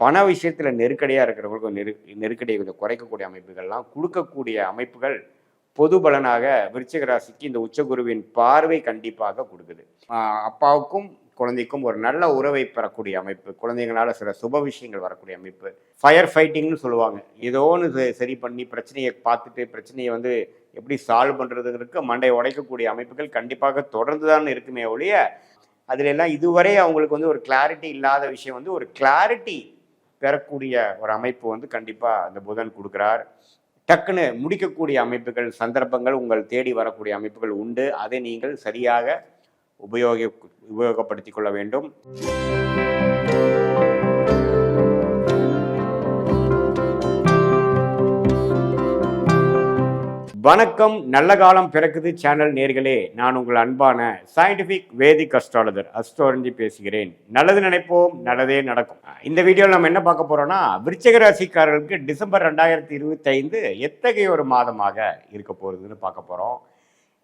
பண விஷயத்தில் நெருக்கடியாக இருக்கிறவங்களுக்கு நெரு நெருக்கடியை கொஞ்சம் குறைக்கக்கூடிய அமைப்புகள்லாம் கொடுக்கக்கூடிய அமைப்புகள் பொது பலனாக விருச்சிக ராசிக்கு இந்த உச்சகுருவின் பார்வை கண்டிப்பாக கொடுக்குது. அப்பாவுக்கும் குழந்தைக்கும் ஒரு நல்ல உறவை பெறக்கூடிய அமைப்பு குழந்தைங்களால சில சுப விஷயங்கள் வரக்கூடிய அமைப்பு. ஃபயர் ஃபைட்டிங்னு சொல்லுவாங்க. ஏதோ ஒன்று சரி பண்ணி பிரச்சனையை பார்த்துட்டு பிரச்சனையை வந்து எப்படி சால்வ் பண்ணுறதுங்கிறதுக்கு மண்டை உடைக்கக்கூடிய அமைப்புகள் கண்டிப்பாக தொடர்ந்து தான் இருக்குமே ஒழிய அதுல எல்லாம் இதுவரை அவங்களுக்கு வந்து ஒரு கிளாரிட்டி இல்லாத விஷயம் வந்து ஒரு கிளாரிட்டி பெறக்கூடிய ஒரு அமைப்பு வந்து கண்டிப்பாக அந்த புதன் கொடுக்குறார். டக்குன்னு முடிக்கக்கூடிய அமைப்புகள் சந்தர்ப்பங்கள் உங்கள் தேடி வரக்கூடிய அமைப்புகள் உண்டு. அதை நீங்கள் சரியாக உபயோக உபயோகப்படுத்திக் கொள்ள வேண்டும். வணக்கம். நல்ல காலம் பிறக்குது சேனல் நேர்களே. நான் உங்கள் அன்பான சயின்டிபிக் வேதிக் அஸ்ட்ராலஜர் அஸ்ட்ராலஜி பேசுகிறேன். நல்லது நினைப்போம் நல்லதே நடக்கும். இந்த வீடியோவில் நம்ம என்ன பார்க்க போறோம்னா விருச்சக ராசிக்காரர்களுக்கு டிசம்பர் ரெண்டாயிரத்தி இருபத்தைந்து எத்தகைய ஒரு மாதமாக இருக்க போகிறதுன்னு பார்க்க போறோம்.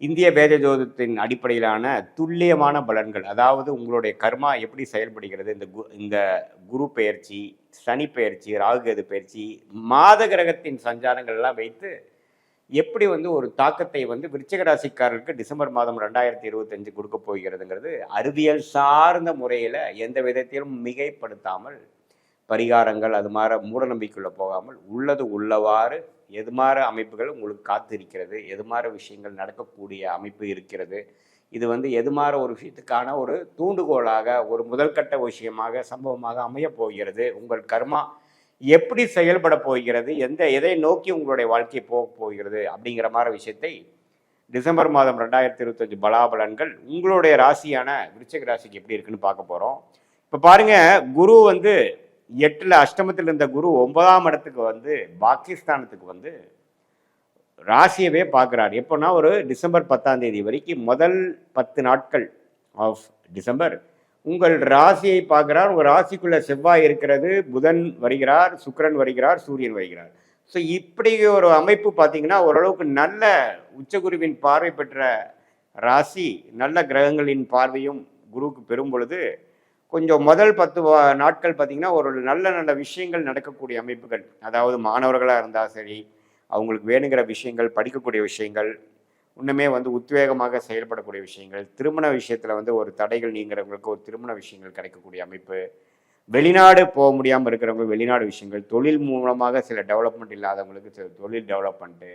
இந்திய வேத ஜோதத்தின் அடிப்படையிலான துல்லியமான பலன்கள் அதாவது உங்களுடைய கர்மா எப்படி செயல்படுகிறது இந்த கு இந்த குரு பெயர்ச்சி சனி பெயர்ச்சி ராகுகேது பெயர்ச்சி மாத கிரகத்தின் சஞ்சாரங்கள்லாம் வைத்து எப்படி வந்து ஒரு தாக்கத்தை வந்து விருச்சிக ராசிக்காரருக்கு டிசம்பர் மாதம் ரெண்டாயிரத்தி இருபத்தஞ்சு கொடுக்க போகிறதுங்கிறது அறிவியல் சார்ந்த முறையில் எந்த விதத்திலும் மிகைப்படுத்தாமல் பரிகாரங்கள் அது மாதிரி மூட போகாமல் உள்ளது உள்ளவாறு எது மாதிரி அமைப்புகள் உங்களுக்கு காத்திருக்கிறது எது மாதிரி விஷயங்கள் நடக்கக்கூடிய அமைப்பு இருக்கிறது இது வந்து எது மாதிரி ஒரு விஷயத்துக்கான ஒரு தூண்டுகோலாக ஒரு முதல்கட்ட விஷயமாக சம்பவமாக அமையப் போகிறது. உங்கள் கர்மா எப்படி செயல்பட போகிறது எந்த எதை நோக்கி உங்களுடைய வாழ்க்கை போக போகிறது அப்படிங்கிற மாதிரி விஷயத்தை டிசம்பர் மாதம் ரெண்டாயிரத்தி இருபத்தஞ்சு பலாபலன்கள் உங்களுடைய ராசியான விருச்சக ராசிக்கு எப்படி இருக்குன்னு பார்க்க போகிறோம் இப்போ பாருங்கள் குரு வந்து எட்டில் அஷ்டமத்தில் இருந்த குரு ஒன்பதாம் இடத்துக்கு வந்து பாகிஸ்தானத்துக்கு வந்து ராசியவே பார்க்குறாரு. எப்போனா ஒரு டிசம்பர் பத்தாம் தேதி வரைக்கும் முதல் பத்து நாட்கள் ஆஃப் டிசம்பர் உங்கள் ராசியை பார்க்கிறார். உங்கள் ராசிக்குள்ளே செவ்வாய் இருக்கிறது. புதன் வருகிறார் சுக்கிரன் வருகிறார் சூரியன் வருகிறார். ஸோ இப்படி ஒரு அமைப்பு பார்த்தீங்கன்னா ஓரளவுக்கு நல்ல உச்சகுருவின் பார்வை பெற்ற ராசி நல்ல கிரகங்களின் பார்வையும் குருவுக்கு பெறும் பொழுது கொஞ்சம் முதல் பத்து வா- நாட்கள் பார்த்திங்கன்னா ஒரு நல்ல நல்ல விஷயங்கள் நடக்கக்கூடிய அமைப்புகள். அதாவது மாணவர்களாக இருந்தால் சரி அவங்களுக்கு வேணுங்கிற விஷயங்கள் படிக்கக்கூடிய விஷயங்கள் இன்னுமே வந்து உத்வேகமாக செயல்படக்கூடிய விஷயங்கள் திருமண விஷயத்தில் வந்து ஒரு தடைகள் நீங்கிறவங்களுக்கு ஒரு திருமண விஷயங்கள் கிடைக்கக்கூடிய அமைப்பு வெளிநாடு போக முடியாமல் இருக்கிறவங்க வெளிநாடு விஷயங்கள் தொழில் மூலமாக சில டெவலப்மெண்ட் இல்லாதவங்களுக்கு சில தொழில் டெவலப்மெண்ட்டு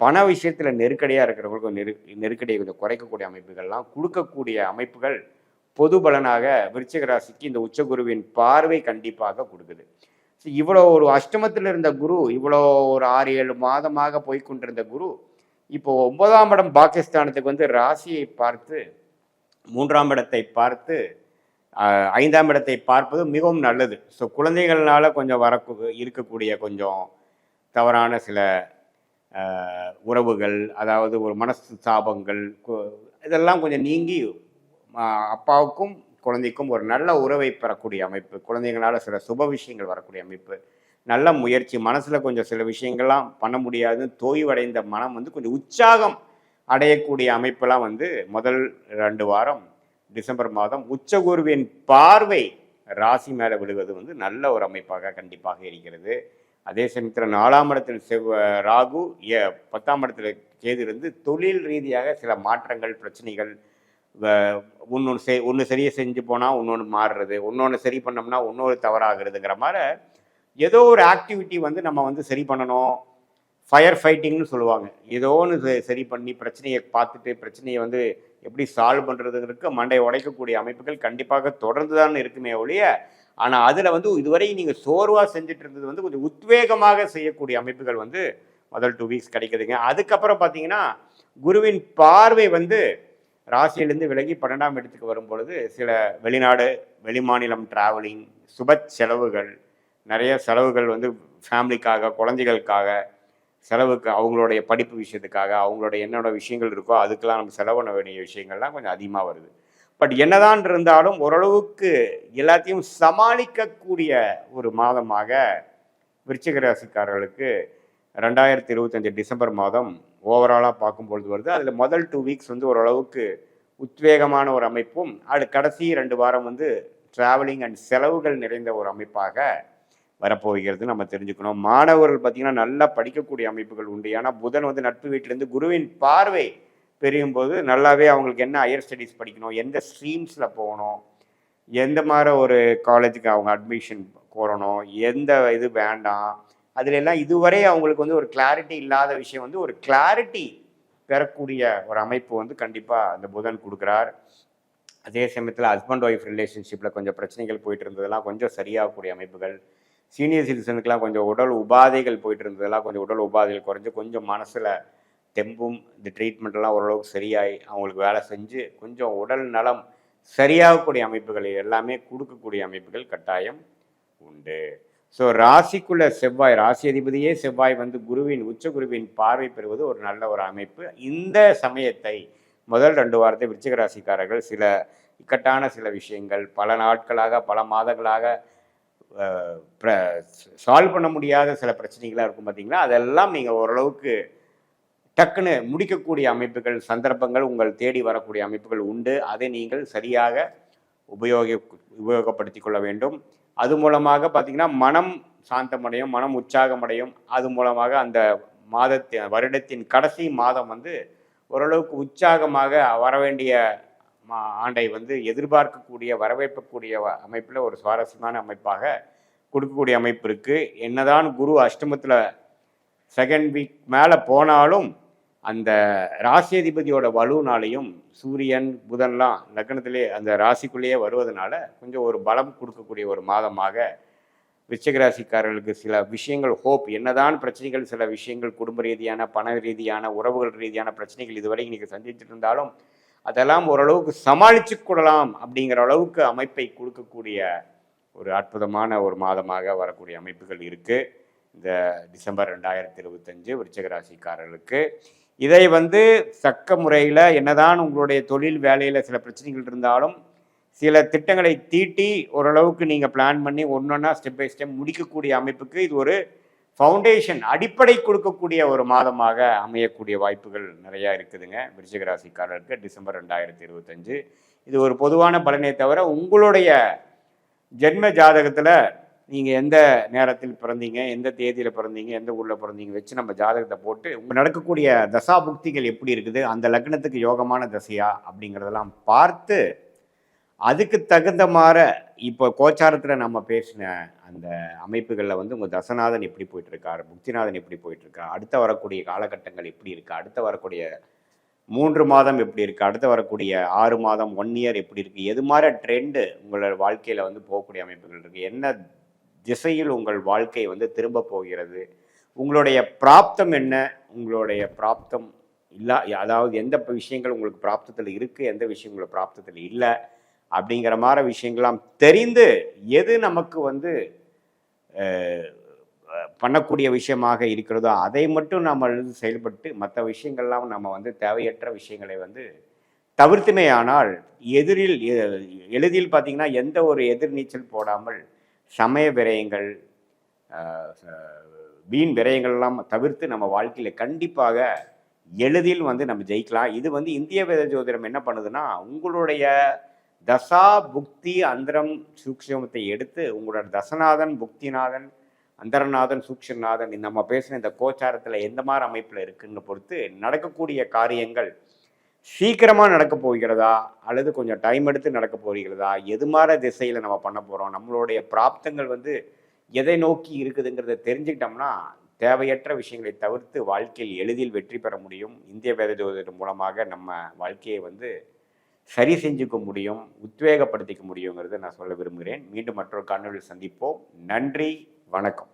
பண விஷயத்தில் நெருக்கடியாக இருக்கிறவங்களுக்கு நெரு நெருக்கடியை கொஞ்சம் குறைக்கக்கூடிய அமைப்புகள்லாம் கொடுக்கக்கூடிய அமைப்புகள் பொது பலனாக விருச்சிக ராசிக்கு இந்த உச்சகுருவின் பார்வை கண்டிப்பாக கொடுக்குது. ஸோ இவ்வளோ ஒரு அஷ்டமத்தில் இருந்த குரு இவ்வளோ ஒரு ஆறு ஏழு மாதமாக போய்கொண்டிருந்த குரு இப்போ ஒன்பதாம் இடம் பாகிஸ்தானத்துக்கு வந்து ராசியை பார்த்து மூன்றாம் இடத்தை பார்த்து ஐந்தாம் இடத்தை பார்ப்பது மிகவும் நல்லது. ஸோ குழந்தைகள்னால கொஞ்சம் வர இருக்கக்கூடிய கொஞ்சம் தவறான சில உறவுகள் அதாவது ஒரு மனசு சாபங்கள் இதெல்லாம் கொஞ்சம் நீங்கி அப்பாவுக்கும் குழந்தைக்கும் ஒரு நல்ல உறவை பெறக்கூடிய அமைப்பு குழந்தைங்களால் சில சுப விஷயங்கள் வரக்கூடிய அமைப்பு நல்ல முயற்சி மனசில் கொஞ்சம் சில விஷயங்கள்லாம் பண்ண முடியாதுன்னு தோய்வடைந்த மனம் வந்து கொஞ்சம் உற்சாகம் அடையக்கூடிய அமைப்பெல்லாம் வந்து முதல் ரெண்டு வாரம் டிசம்பர் மாதம் உச்சகுருவின் பார்வை ராசி மேலே விழுவது வந்து நல்ல ஒரு அமைப்பாக கண்டிப்பாக இருக்கிறது. அதே சமயத்தில் நாலாம் இடத்தில் செவ் ராகு ஏ- பத்தாம் இடத்துல கேது இருந்து தொழில் ரீதியாக சில மாற்றங்கள் பிரச்சனைகள் ஒன்று செய் ஒன்று சரியாக செஞ்சு போனால் இன்னொன்று மாறுறது இன்னொன்று சரி பண்ணோம்னா இன்னொரு தவறாகிறதுங்கிற மாதிரி ஏதோ ஒரு ஆக்டிவிட்டி வந்து நம்ம வந்து சரி பண்ணணும். ஃபயர் ஃபைட்டிங்னு சொல்லுவாங்க. ஏதோ ஒன்று சரி பண்ணி பிரச்சனையை பார்த்துட்டு பிரச்சனையை வந்து எப்படி சால்வ் பண்ணுறதுங்கிறதுக்கு மண்டை உடைக்கக்கூடிய அமைப்புகள் கண்டிப்பாக தொடர்ந்து தான் இருக்குமே ஒழிய ஆனால் அதில் வந்து இதுவரை நீங்கள் சோர்வாக செஞ்சுட்டு இருந்தது வந்து கொஞ்சம் உத்வேகமாக செய்யக்கூடிய அமைப்புகள் வந்து முதல் டூ வீக்ஸ் கிடைக்குதுங்க. அதுக்கப்புறம் பார்த்தீங்கன்னா குருவின் பார்வை வந்து ராசியிலேருந்து விலகி பன்னெண்டாம் இடத்துக்கு வரும் பொழுது சில வெளிநாடு வெளிமாநிலம் டிராவலிங் சுப செலவுகள் நிறைய செலவுகள் வந்து ஃபேமிலிக்காக குழந்தைகளுக்காக செலவுக்கு அவங்களுடைய படிப்பு விஷயத்துக்காக அவங்களுடைய என்னோட விஷயங்கள் இருக்கோ அதுக்கெல்லாம் நம்ம செலவு பண்ண வேண்டிய விஷயங்கள்லாம் கொஞ்சம் அதிகமாக வருது. பட் என்னதான் இருந்தாலும் ஓரளவுக்கு எல்லாத்தையும் சமாளிக்கக்கூடிய ஒரு மாதமாக விருச்சிக ராசிக்காரர்களுக்கு ரெண்டாயிரத்தி இருபத்தஞ்சு டிசம்பர் மாதம் ஓவராலாக பார்க்கும்பொழுது வருது. அதில் முதல் டூ வீக்ஸ் வந்து ஓரளவுக்கு உத்வேகமான ஒரு அமைப்பும் அது கடைசி ரெண்டு வாரம் வந்து ட்ராவலிங் அண்ட் செலவுகள் நிறைந்த ஒரு அமைப்பாக வரப்போகிறது நம்ம தெரிஞ்சுக்கணும். மாணவர்கள் பார்த்தீங்கன்னா நல்லா படிக்கக்கூடிய அமைப்புகள் உண்டு. ஏன்னா புதன் வந்து நட்பு வீட்டிலேருந்து குருவின் பார்வை பெரியும் போது நல்லாவே அவங்களுக்கு என்ன ஹையர் ஸ்டடீஸ் படிக்கணும் எந்த ஸ்ட்ரீம்ஸில் போகணும் எந்த மாதிரி ஒரு காலேஜுக்கு அவங்க அட்மிஷன் கோரணும் எந்த இது வேண்டாம். அதுலெல்லாம் இதுவரை அவங்களுக்கு வந்து ஒரு கிளாரிட்டி இல்லாத விஷயம் வந்து ஒரு கிளாரிட்டி பெறக்கூடிய ஒரு அமைப்பு வந்து கண்டிப்பாக அந்த புதன் கொடுக்குறார். அதே சமயத்தில் ஹஸ்பண்ட் ஒய்ஃப் ரிலேஷன்ஷிப்பில் கொஞ்சம் பிரச்சனைகள் போயிட்டு இருந்ததெல்லாம் கொஞ்சம் சரியாகக்கூடிய அமைப்புகள். சீனியர் சிட்டிசனுக்குலாம் கொஞ்சம் உடல் உபாதைகள் போயிட்டு இருந்ததெல்லாம் கொஞ்சம் உடல் உபாதைகள் குறைஞ்சு கொஞ்சம் மனசில் தெம்பும் இந்த ட்ரீட்மெண்ட்லாம் ஓரளவுக்கு சரியாகி அவங்களுக்கு வேலை செஞ்சு கொஞ்சம் உடல் நலம் சரியாகக்கூடிய அமைப்புகளை எல்லாமே கொடுக்கக்கூடிய அமைப்புகள் கட்டாயம் உண்டு. ஸோ ராசிக்குள்ள செவ்வாய் ராசி அதிபதியே செவ்வாய் வந்து குருவின் உச்ச குருவின் பார்வை பெறுவது ஒரு நல்ல ஒரு அமைப்பு. இந்த சமயத்தை முதல் ரெண்டு வாரத்தை விருச்சிக ராசிக்காரர்கள் சில இக்கட்டான சில விஷயங்கள் பல நாட்களாக பல மாதங்களாக சால்வ் பண்ண முடியாத சில பிரச்சனைகளாக இருக்கும் பார்த்தீங்களா அதெல்லாம் நீங்கள் ஓரளவுக்கு டக்குன்னு முடிக்கக்கூடிய அமைப்புகள் சந்தர்ப்பங்கள் உங்கள் தேடி வரக்கூடிய அமைப்புகள் உண்டு. அதை நீங்கள் சரியாக உபயோக உபயோகப்படுத்தி கொள்ள வேண்டும். அது மூலமாக பார்த்தீங்கன்னா மனம் சாந்தமடையும் மனம் உற்சாகமடையும். அது மூலமாக அந்த மாதத்தின் வருடத்தின் கடைசி மாதம் வந்து ஓரளவுக்கு உற்சாகமாக வர வேண்டிய ஆண்டை வந்து எதிர்பார்க்கக்கூடிய வரவேற்கக்கூடிய அமைப்பில் ஒரு சுவாரஸ்யமான அமைப்பாக கொடுக்கக்கூடிய அமைப்பு இருக்குது என்னதான் குரு அஷ்டமத்தில் செகண்ட் வீக் மேலே போனாலும் அந்த ராசியதிபதியோட வலுனாலையும் சூரியன் புதன்லாம் லக்னத்திலே அந்த ராசிக்குள்ளேயே வருவதனால கொஞ்சம் ஒரு பலம் கொடுக்கக்கூடிய ஒரு மாதமாக விருச்சிக ராசிக்காரர்களுக்கு சில விஷயங்கள் ஹோப் என்னதான் பிரச்சனைகள் சில விஷயங்கள் குடும்ப ரீதியான பண ரீதியான உறவுகள் ரீதியான பிரச்சனைகள் இதுவரை நீங்கள் சந்திச்சுட்டு இருந்தாலும் அதெல்லாம் ஓரளவுக்கு சமாளித்து கொள்ளலாம் அப்படிங்கிற அளவுக்கு அமைப்பை கொடுக்கக்கூடிய ஒரு அற்புதமான ஒரு மாதமாக வரக்கூடிய அமைப்புகள் இருக்குது இந்த டிசம்பர் ரெண்டாயிரத்தி இருபத்தஞ்சு விருச்சகராசிக்காரர்களுக்கு. இதை வந்து சக்க முறையில் என்னதான் உங்களுடைய தொழில் வேலையில் சில பிரச்சனைகள் இருந்தாலும் சில திட்டங்களை தீட்டி ஓரளவுக்கு நீங்கள் பிளான் பண்ணி ஒன்றொன்னா ஸ்டெப் பை ஸ்டெப் முடிக்கக்கூடிய அமைப்புக்கு இது ஒரு ஃபவுண்டேஷன் அடிப்படை கொடுக்கக்கூடிய ஒரு மாதமாக அமையக்கூடிய வாய்ப்புகள் நிறையா இருக்குதுங்க. விருச்சிகராசிக்காரருக்கு டிசம்பர் ரெண்டாயிரத்தி இருபத்தஞ்சு. இது ஒரு பொதுவான பலனே தவிர உங்களுடைய ஜென்ம ஜாதகத்தில் நீங்கள் எந்த நேரத்தில் பிறந்தீங்க எந்த தேதியில் பிறந்தீங்க எந்த ஊரில் பிறந்தீங்க வச்சு நம்ம ஜாதகத்தை போட்டு உங்கள் நடக்கக்கூடிய தசா புக்திகள் எப்படி இருக்குது அந்த லக்னத்துக்கு யோகமான தசையா அப்படிங்கிறதெல்லாம் பார்த்து அதுக்கு தகுந்த மாற இப்போ கோச்சாரத்தில் நம்ம பேசின அந்த அமைப்புகளில் வந்து உங்கள் தசநாதன் எப்படி போயிட்டுருக்கார் புக்திநாதன் எப்படி போயிட்டுருக்கா அடுத்த வரக்கூடிய காலகட்டங்கள் எப்படி இருக்குது அடுத்த வரக்கூடிய மூன்று மாதம் எப்படி இருக்குது அடுத்து வரக்கூடிய ஆறு மாதம் ஒன் இயர் எப்படி இருக்குது எது மாதிரி ட்ரெண்டு உங்களோட வாழ்க்கையில் வந்து போகக்கூடிய அமைப்புகள் இருக்குது என்ன திசையில் உங்கள் வாழ்க்கை வந்து திரும்ப போகிறது உங்களுடைய பிராப்தம் என்ன உங்களுடைய பிராப்தம் இல்லை அதாவது எந்த விஷயங்கள் உங்களுக்கு பிராப்தத்தில் இருக்குது எந்த விஷயம் உங்களுக்கு பிராப்தத்தில் இல்லை அப்படிங்கிற மாதிரி விஷயங்கள்லாம் தெரிந்து எது நமக்கு வந்து பண்ணக்கூடிய விஷயமாக இருக்கிறதோ அதை மட்டும் நம்ம செயல்பட்டு மற்ற விஷயங்கள்லாம் நம்ம வந்து தேவையற்ற விஷயங்களை வந்து தவிர்த்துமே ஆனால் எதிரில் எளிதில் பார்த்திங்கன்னா எந்த ஒரு எதிர்நீச்சல் போடாமல் சமய விரயங்கள் வீண் விரயங்கள்லாம் தவிர்த்து நம்ம வாழ்க்கையில் கண்டிப்பாக எளிதில் வந்து நம்ம ஜெயிக்கலாம். இது வந்து இந்திய வேத ஜோதிடம் என்ன பண்ணுதுன்னா உங்களுடைய தசா புக்தி அந்தரம் சூக்ஷமத்தை எடுத்து உங்களோட தசநாதன் புக்திநாதன் அந்தரநாதன் சூக்ஷநாதன் நம்ம பேசின இந்த கோச்சாரத்தில் எந்த மாதிரி அமைப்பில் இருக்குன்னு பொறுத்து நடக்கக்கூடிய காரியங்கள் சீக்கிரமாக நடக்க போகிறதா? அல்லது கொஞ்சம் டைம் எடுத்து நடக்க போகிறதா எது மாதிரி திசையில் நம்ம பண்ண போகிறோம் நம்மளுடைய பிராப்தங்கள் வந்து எதை நோக்கி இருக்குதுங்கிறத தெரிஞ்சுக்கிட்டோம்னா தேவையற்ற விஷயங்களை தவிர்த்து வாழ்க்கையில் எளிதில் வெற்றி பெற முடியும். இந்திய வேத ஜோதிடம் மூலமாக நம்ம வாழ்க்கையை வந்து சரி செஞ்சுக்க முடியும் உத்வேகப்படுத்திக்க முடியுங்கிறத நான் சொல்ல விரும்புகிறேன். மீண்டும் மற்றொரு காணொலியில் சந்திப்போம். நன்றி வணக்கம்.